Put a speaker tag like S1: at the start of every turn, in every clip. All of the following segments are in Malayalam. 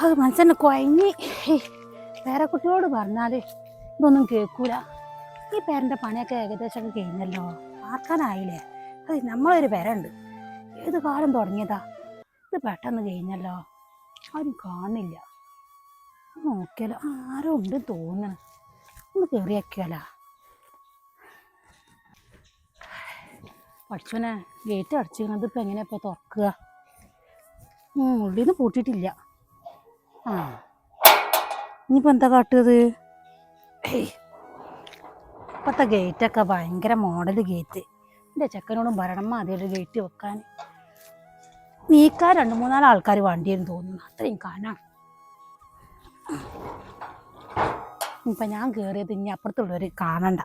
S1: അത് മനസ്സിനെ കുഴങ്ങി വേറെ കുട്ടിയോട് പറഞ്ഞാൽ ഇതൊന്നും കേൾക്കൂല. ഈ പേരന്റെ പണിയൊക്കെ ഏകദേശം കഴിഞ്ഞല്ലോ. ആർക്കാനായില്ലേ അത് നമ്മളൊരു പേരുണ്ട് ഏത് കാലം തുടങ്ങിയതാ? ഇത് പെട്ടെന്ന് കഴിഞ്ഞല്ലോ. ആരും കാണില്ല. നോക്കിയാലോ ആരോ ഉണ്ട് തോന്നണം. ഒന്ന് കയറിയാക്കിയാലോ പഠിച്ചോനെ ഗേറ്റ് അടച്ചിരുന്നത് ഇപ്പം എങ്ങനെയാ ഇപ്പോൾ തുറക്കുക? ഉള്ളിൽ നിന്ന് പൂട്ടിയിട്ടില്ല. ആ. ഇനിയിപ്പോൾ എന്താ കാട്ടുന്നത്? ഇപ്പത്തെ ഇപ്പോഴത്തെ ഗേറ്റൊക്കെ ഭയങ്കര മോഡൽ ഗേറ്റ്. എന്റെ ചെക്കനോടും പറയണം അതിലൊരു ഗേറ്റ് വെക്കാൻ. നീക്കാൻ രണ്ട് മൂന്നാൽ ആൾക്കാർ വണ്ടിയെന്ന് തോന്നുന്നു. അത്രയും കാണാം ഇപ്പം ഞാൻ കയറിയത് ഇനി അപ്പുറത്തുള്ളവർ കാണണ്ട.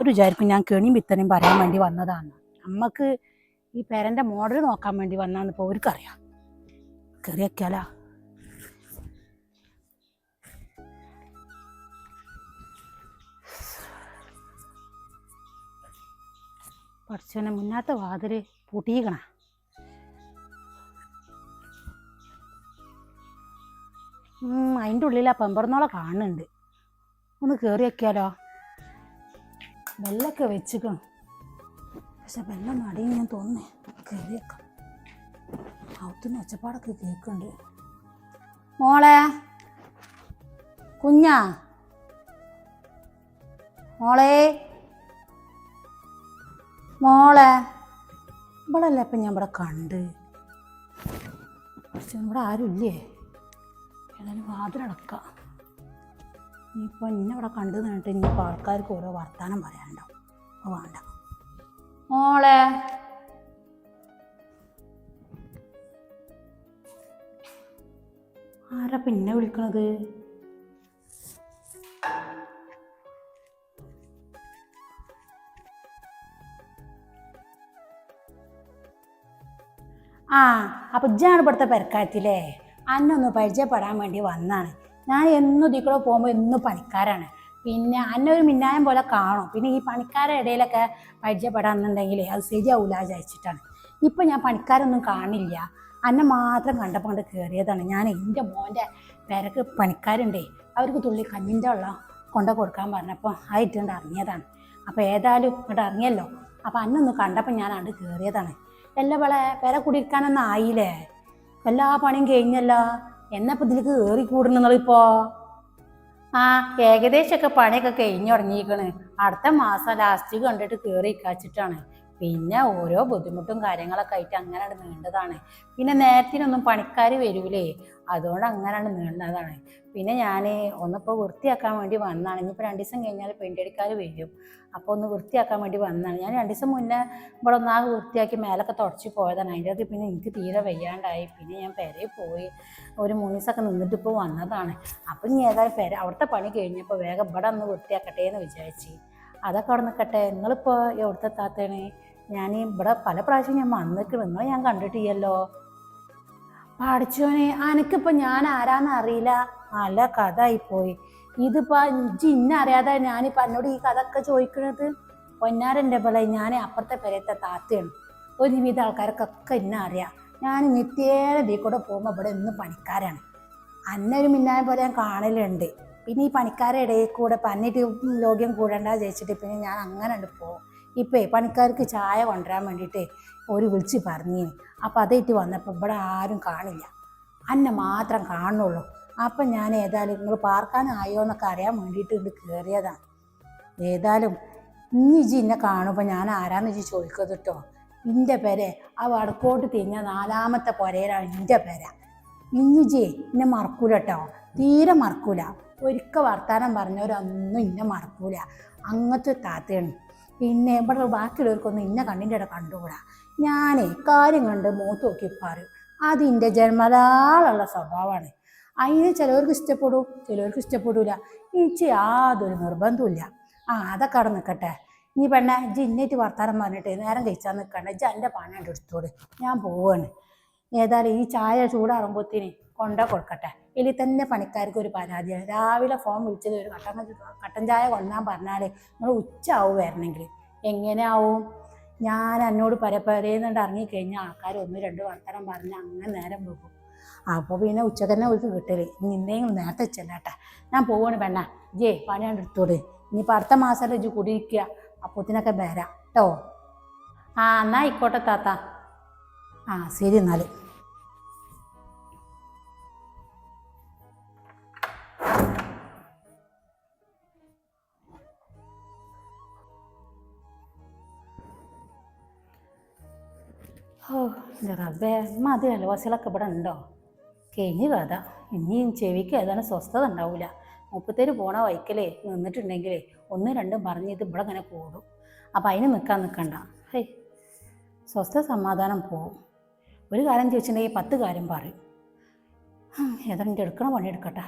S1: ഒരു വിചാരിക്കും ഞാൻ കെണിയും പിത്തനെയും പറയാൻ വേണ്ടി വന്നതാണ്. നമ്മക്ക് ഈ പേരന്റെ മോഡൽ നോക്കാൻ വേണ്ടി വന്നാന്ന് ഇപ്പോൾ അവർക്കറിയാം കയറിയൊക്കെയാലാ പഠിച്ചവനെ മുന്നാത്ത വാതിൽ പൂട്ടിയിക്കണ. അതിന്റെ ഉള്ളിൽ ആ പെമ്പറന്നോളെ കാണുന്നുണ്ട്. ഒന്ന് കയറി വെക്കാലോ. ബെല്ലൊക്കെ വെച്ചിക്കണം. പക്ഷെ ബെല്ലം മടിയും ഞാൻ തോന്നുന്നേ. കയറി വെക്കാം. അവത്തുനിന്ന് ഒച്ചപ്പാടൊക്കെ കേൾക്കുന്നുണ്ട്. മോളെ കുഞ്ഞാ. മോളെ മോളെ ഇവളല്ലേ ഇപ്പം ഞാൻ ഇവിടെ കണ്ട്? ഇവിടെ ആരുമില്ലേ ഏതായാലും വാതിലടക്കാം ഇനിയിപ്പോൾ എന്നെ ഇവിടെ കണ്ടു നിന്നിട്ട് ഇനിയിപ്പോൾ ആൾക്കാർക്ക് ഓരോ വർത്താനം പറയാനുണ്ടാവും അപ്പോൾ വേണ്ട. മോളെ ആരാ പിന്നെ വിളിക്കണത്? ആ അപ്പം ഇജ്ജാണ് ഇവിടുത്തെ പെരക്കാരത്തില്ലേ അന്നൊന്ന് പരിചയപ്പെടാൻ വേണ്ടി വന്നാണ്. ഞാൻ എന്നും ഇതിക്കൂടെ പോകുമ്പോൾ എന്നും പണിക്കാരാണ്. പിന്നെ അന്നെ ഒരു മിന്നായം പോലെ കാണും. പിന്നെ ഈ പണിക്കാരുടെ ഇടയിലൊക്കെ പരിചയപ്പെടാന്നുണ്ടെങ്കിൽ അത് ശരിയാവൂല വിചാരിച്ചിട്ടാണ്. ഇപ്പം ഞാൻ പണിക്കാരൊന്നും കാണില്ല. അന്നെ മാത്രം കണ്ടപ്പോൾ കണ്ട് കയറിയതാണ് ഞാൻ എന്റെ മോന്റെ പേരക്ക് പണിക്കാരുണ്ടേ അവർക്ക് തുള്ളി കഞ്ഞിന്റെ വെള്ളം കൊണ്ടു കൊടുക്കാൻ പറഞ്ഞപ്പോൾ ആയിട്ട് കണ്ട് ഇറങ്ങിയതാണ്. അപ്പോൾ ഏതായാലും ഇങ്ങോട്ട് ഇറങ്ങിയല്ലോ. അപ്പോൾ അന്നൊന്ന് കണ്ടപ്പോൾ ഞാൻ അങ്ങോട്ട് കയറിയതാണ് എല്ലാ വേളെ വില കുടിയിരിക്കാനൊന്നും ആയില്ലേ? എല്ലാ പണിയും കഴിഞ്ഞല്ലോ. എന്നപ്പോൾ ഇതിലേക്ക് കയറി കൂടുന്നുങ്ങളിപ്പോ ആ ഏകദേശമൊക്കെ പണിയൊക്കെ കഴിഞ്ഞു തുടങ്ങിയിരിക്കണ്. അടുത്ത മാസം ലാസ്റ്റ് കണ്ടിട്ട് കയറി കാച്ചിട്ടാണ്. പിന്നെ ഓരോ ബുദ്ധിമുട്ടും കാര്യങ്ങളൊക്കെ ആയിട്ട് അങ്ങനെയാണ് നീണ്ടതാണ്. പിന്നെ നേരത്തിനൊന്നും പണിക്കാർ വരൂലേ. അതുകൊണ്ട് അങ്ങനെയാണ് നീണ്ടതാണ്. പിന്നെ ഞാൻ ഒന്നിപ്പോൾ വൃത്തിയാക്കാൻ വേണ്ടി വന്നതാണ് ഇനിയിപ്പോൾ രണ്ട് ദിവസം കഴിഞ്ഞാൽ പെയിന്റടിക്കാർ വരും. അപ്പോൾ ഒന്ന് വൃത്തിയാക്കാൻ വേണ്ടി വന്നതാണ് ഞാൻ രണ്ട് ദിവസം മുന്നേ ഇവിടെ ഒന്നാകെ വൃത്തിയാക്കി മേലൊക്കെ തുടച്ച് പോയതാണ്. അതിന്റെ അത് പിന്നെ എനിക്ക് തീരെ വയ്യാണ്ടായി. പിന്നെ ഞാൻ പെരയിൽ പോയി ഒരു മൂന്ന് ദിവസമൊക്കെ നിന്നിട്ട് ഇപ്പോൾ വന്നതാണ്. അപ്പം ഇനി ഏതായാലും പെര അവിടുത്തെ പണി കഴിഞ്ഞപ്പോൾ വേഗം ഇവിടെ ഒന്ന് വൃത്തിയാക്കട്ടെ എന്ന് വിചാരിച്ച്. അതൊക്കെ അവിടെ നിൽക്കട്ടെ നിങ്ങളിപ്പോൾ എവിടുത്തെ താത്തേണ് ഞാൻ ഇവിടെ പല പ്രാവശ്യം ഞാൻ വന്നിട്ട് നിങ്ങളെ ഞാൻ കണ്ടിട്ടില്ലല്ലോ. പഠിച്ചോനെ അനക്കിപ്പോൾ ഞാൻ ആരാന്ന് അറിയില്ല. നല്ല കഥ ആയിപ്പോയി ഇതിപ്പോൾ ഇന്ന അറിയാതെ ഞാനിപ്പോൾ എന്നോട് ഈ കഥ ഒക്കെ ചോദിക്കുന്നത് പൊന്നാരന്റെ പോലെ ഞാൻ അപ്പുറത്തെ പേരത്തെ താത്തയാണ്. ഒരുവിധ ആൾക്കാർക്കൊക്കെ എന്നെ അറിയാം. ഞാൻ നിത്യേന ഇതിൽ കൂടെ പോകുമ്പോൾ ഇവിടെ ഇന്ന് പണിക്കാരാണ്. അന്നൊരു മിന്നായ പോലെ ഞാൻ കാണലുണ്ട്. പിന്നെ ഈ പണിക്കാരുടെ ഇടയിൽ കൂടെ പന്നിട്ട് ലോകം കൂടണ്ട ജയിച്ചിട്ട് പിന്നെ ഞാൻ അങ്ങനെ പോകും ഇപ്പേ പണിക്കാർക്ക് ചായ കൊണ്ടുവരാൻ വേണ്ടിയിട്ട് ഒരു വിളിച്ച് പറഞ്ഞിന്. അപ്പം അതേറ്റ് വന്നപ്പോൾ ഇവിടെ ആരും കാണില്ല. അന്നെ മാത്രം കാണുള്ളൂ അപ്പം ഞാൻ ഏതായാലും നിങ്ങൾ പാർക്കാനായോ എന്നൊക്കെ അറിയാൻ വേണ്ടിയിട്ട് ഇത് കയറിയതാണ് ഏതായാലും ഇനി ഇജി എന്നെ കാണുമ്പോൾ ഞാൻ ആരാന്ന് ഇജി ചോദിക്കത് കേട്ടോ എന്റെ പേരെ ആ വടക്കോട്ട് തിരിഞ്ഞ നാലാമത്തെ പുരയിലാണ് എന്റെ പേര. ഇഞ്ഞിജി എന്നെ മറക്കൂല കേട്ടോ തീരെ മറക്കൂല. ഒരിക്കൽ വർത്താനം പറഞ്ഞവരൊന്നും ഇന്നെ മറക്കൂല. അങ്ങനത്തെ താത്തയാണ്. പിന്നെ ഇവിടെ ബാക്കിയുള്ളവർക്കൊന്നും ഇന്ന കണ്ണിന്റെ ഇട കണ്ടുകൂടാ ഞാനേ കാര്യം കണ്ട് മൂത്ത് നോക്കി പറയും അതിന്റെ ജന്മതാളുള്ള സ്വഭാവമാണ്. അതിന് ചിലവർക്ക് ഇഷ്ടപ്പെടും ചിലവർക്ക് ഇഷ്ടപ്പെടില്ല എനിക്ക് യാതൊരു നിർബന്ധമില്ല ആ അതൊക്കെ അവിടെ നിൽക്കട്ടെ. നീ പെണ്ണെ ഇജ്ജ് ഇന്നേറ്റ് വർത്താനം പറഞ്ഞിട്ട് നേരം കഴിച്ചാൽ നിൽക്കണ്ട. ജ എന്റെ പണം എടുത്തോട്. ഞാൻ പോവാണ്. ഏതായാലും ഈ ചായ ചൂടാറുമ്പോഴത്തേന് കൊണ്ട കൊടുക്കട്ടെ. ഇതിൽ തന്നെ പണിക്കാർക്ക് ഒരു പരാതിയാണ്. രാവിലെ ഫോൺ വിളിച്ചത് ഒരു കട്ടൻ കട്ടൻ ചായ കൊണ്ടാൻ പറഞ്ഞാൽ നിങ്ങൾ ഉച്ചയാവും വരണമെങ്കിൽ എങ്ങനെയാവും? ഞാൻ എന്നോട് പരപ്പരേന്നുണ്ട് ഇറങ്ങിക്കഴിഞ്ഞാൽ ആൾക്കാർ ഒന്ന് രണ്ട് വർത്തനം പറഞ്ഞ് അങ്ങനെ നേരം പോകും. അപ്പോൾ പിന്നെ ഉച്ചയ്ക്ക് തന്നെ അവർക്ക് കിട്ടൽ എന്തെങ്കിലും നേരത്തെ ചെല്ലാട്ടെ ഞാൻ പോവാണ് പെണ്ണ. ജേ പണിയാണ്ട് എടുത്തോട്. ഇനിയിപ്പോൾ അടുത്ത മാസം ഇജ്ജ് കുടിയിരിക്കുക അപ്പത്തിനൊക്കെ വരാം. കേട്ടോ ആ എന്നാ ആയിക്കോട്ടെ താത്ത. ആ ശരി എന്നാൽ ഓ റബ്ബേ മതി അയൽവാസികളൊക്കെ ഇവിടെ ഉണ്ടോ? കഴിഞ്ഞ് കഥ. ഇനിയും ചെവിക്ക് ഏതാനും സ്വസ്ഥത ഉണ്ടാവില്ല മുപ്പത്തേര് പോണ വൈക്കലേ നിന്നിട്ടുണ്ടെങ്കിലേ ഒന്ന് രണ്ടും പറഞ്ഞ് ഇത് ഇവിടെ അങ്ങനെ കൂടും. അപ്പം അതിന് നിൽക്കാൻ നിൽക്കണ്ട ഹേ സ്വസ്ഥ സമാധാനം പോവും. ഒരു കാര്യം ചോദിച്ചിട്ടുണ്ടെങ്കിൽ പത്ത് കാര്യം പറയും. ഏതാണ്ട് എടുക്കണ പണിയെടുക്കട്ടെ